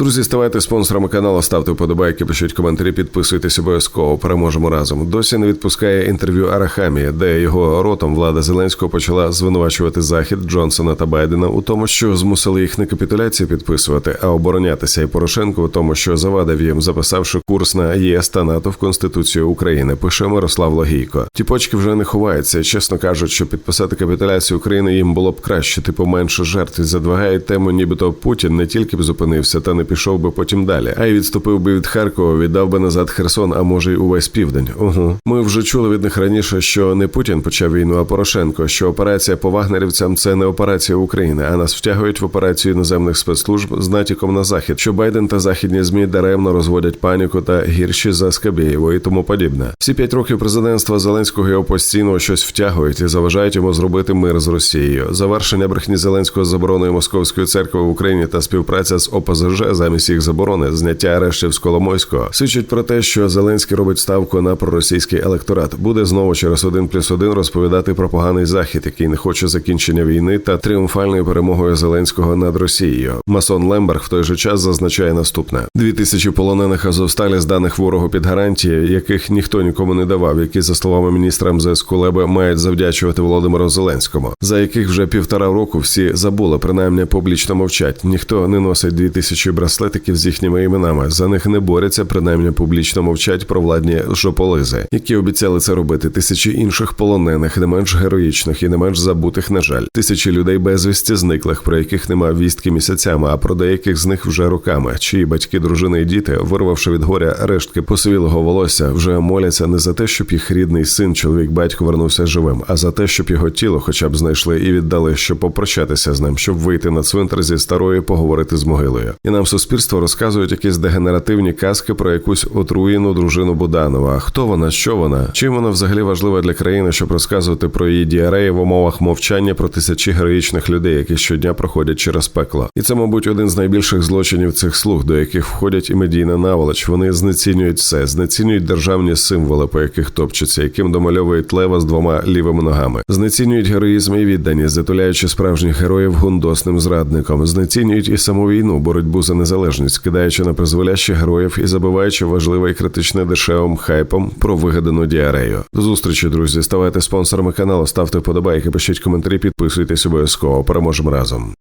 Друзі, ставайте спонсорами каналу, ставте вподобайки, пишіть коментарі, підписуйтесь обов'язково. Переможемо разом. Досі не відпускає інтерв'ю Арахамі, де його ротом влада Зеленського почала звинувачувати захід Джонсона та Байдена у тому, що змусили їх не капітуляцію підписувати, а оборонятися і Порошенко у тому, що завадив їм, записавши курс на ЄС та НАТО в Конституцію України. Пише Мирослав Логійко. Ті почки вже не ховаються. Чесно кажуть, що підписати капітуляцію України їм було б краще, типу менше жертв. І задвигають тему, нібито Путін не тільки б зупинився та не пішов би потім далі, а й відступив би від Харкова, віддав би назад Херсон, а може й увесь південь. Угу. Ми вже чули від них раніше, що не Путін почав війну, а Порошенко. Що операція по вагнерівцям це не операція України, а нас втягують в операцію іноземних спецслужб з натяком на захід, що Байден та західні змі даремно розводять паніку та гірші за Скабєєво і тому подібне. Всі п'ять років президентства Зеленського його постійно щось втягують і заважають йому зробити мир з Росією. Завершення брехні Зеленського з забороною московської церкви в Україні та співпраця з ОПЗЖ замість їх заборони, зняття арештів з Коломойського свідчить про те, що Зеленський робить ставку на проросійський електорат. Буде знову через один плюс один розповідати про поганий захід, який не хоче закінчення війни та тріумфальною перемогою Зеленського над Росією. Масон Лемберг в той же час зазначає наступне: дві тисячі полонених Азовсталі з даних ворогу під гарантії, яких ніхто нікому не давав, які за словами міністра МЗС Кулеби мають завдячувати Володимиру Зеленському, за яких вже півтора року всі забули, принаймні публічно мовчать. Ніхто не носить дві тисячі браслетиків з їхніми іменами. За них не борються, принаймні публічно мовчать про владні жополизи, які обіцяли це робити. Тисячі інших полонених, не менш героїчних і не менш забутих, на жаль, тисячі людей безвісті зниклих, про яких нема вістки місяцями, а про деяких з них вже роками, чиї батьки, дружини і діти, вирвавши від горя рештки посивілого волосся, вже моляться не за те, щоб їх рідний син, чоловік, батько вернувся живим, а за те, щоб його тіло, хоча б знайшли і віддали, щоб попрощатися з ним, щоб вийти на цвинтар зі старою, поговорити з могилою. І нам суспільство розказують якісь дегенеративні казки про якусь отруєну дружину Буданова. Хто вона, що вона? Чим вона взагалі важлива для країни, щоб розказувати про її діареї в умовах мовчання про тисячі героїчних людей, які щодня проходять через пекло? І це, мабуть, один з найбільших злочинів цих слуг, до яких входять і медійна наволоч. Вони знецінюють все, знецінюють державні символи, по яких топчуться, яким домальовують лева з двома лівими ногами, знецінюють героїзм і відданість, затуляючи справжніх героїв гундосним зрадником, знецінюють і саму війну, боротьбу за незалежність, кидаючи на призволяще героїв і забиваючи важливе і критичне дешевим хайпом про вигадану діарею. До зустрічі, друзі. Ставайте спонсорами каналу, ставте вподобайки, пишіть коментарі, підписуйтесь обов'язково. Переможемо разом.